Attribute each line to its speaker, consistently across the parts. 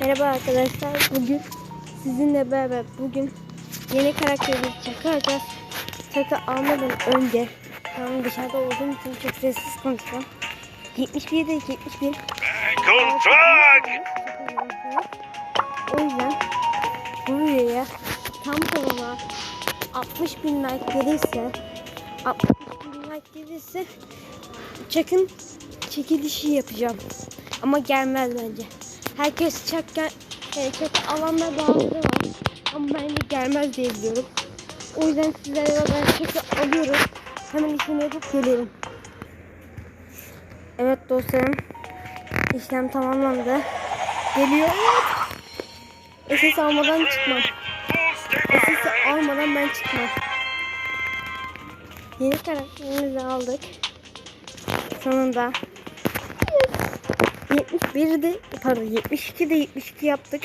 Speaker 1: Merhaba arkadaşlar. Bugün sizinle beraber bugün yeni karakterimizi çakı alacağız. Çakı almadan önce tam dışarıda olduğum için çok sessiz konuşacağım. 71 de 71.
Speaker 2: Contract!
Speaker 1: O yüzden bu videoya tam tamına 60 bin like gelirse 60 bin like gelirse Çakın çekilişi yapacağım. Ama gelmez bence. Herkes çak gel e, çak alanlar bazıları var. Ama bence gelmez diye biliyorum. O yüzden sizlere ben çakı alıyorum. Hemen işlemi yapıp geliyorum. Evet dostlarım. İşlem tamamlandı. Geliyor. SS almadan çıkmam. SS almadan ben çıkmam. Yeni karakterimizi aldık. Sonunda. 71 de pardon 72 de 72 yaptık.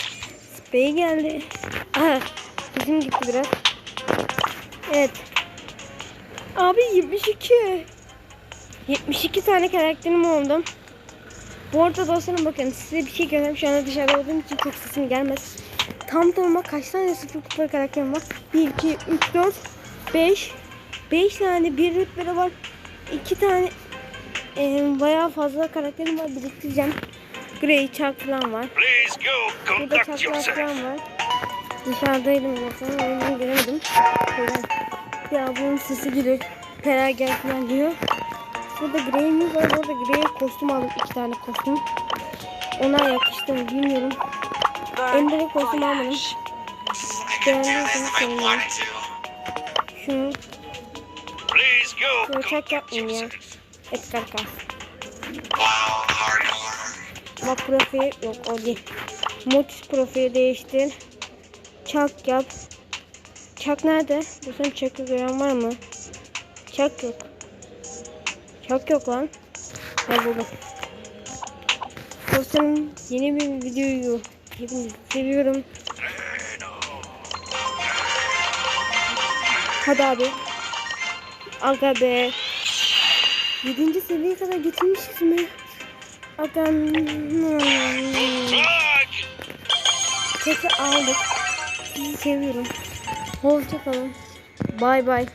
Speaker 1: Spey geldi. Bizim gitti biraz. Evet. Abi 72. 72 tane karakterim oldu. Bu arada dostlarım bakın size bir şey göstereyim. Şu anda dışarıda olduğum için çok sesim gelmez. Tam tamına kaç tane sıfır kupa karakterim var? 1, 2, 3, 4, 5. 5 tane bir rütbede var. 2 tane e, bayağı fazla karakterim var. Biriktireceğim. Grey, Chuck falan var. Burada
Speaker 2: yourself.
Speaker 1: falan var. Dışarıdaydım zaten. O yüzden göremedim. Böyle. Ya bunun sesi geliyor. Pera gel falan diyor. Burada Grey'imiz var. Burada Grey'e kostüm aldım. iki tane kostüm. Ona yakıştı mı bilmiyorum. Ember'e kostüm almadım. Beğendiyseniz sevinirim. Şunu Böyle çak yapmayayım ya. Edgar Kas. Ama profil yok o değil. Motus profili değiştir. Çak yap. Çak nerede? Sen çakı gören var mı? Çak yok. Çak yok lan. Ha buldum. Dostlarım yeni bir videoyu hepinizi seviyorum. Hadi abi. Aga be. 7. seviyeye kadar getirmişiz mi?
Speaker 2: Contract!
Speaker 1: Tekrar aldık. Sizi seviyorum. Hoşçakalın. Bay bay.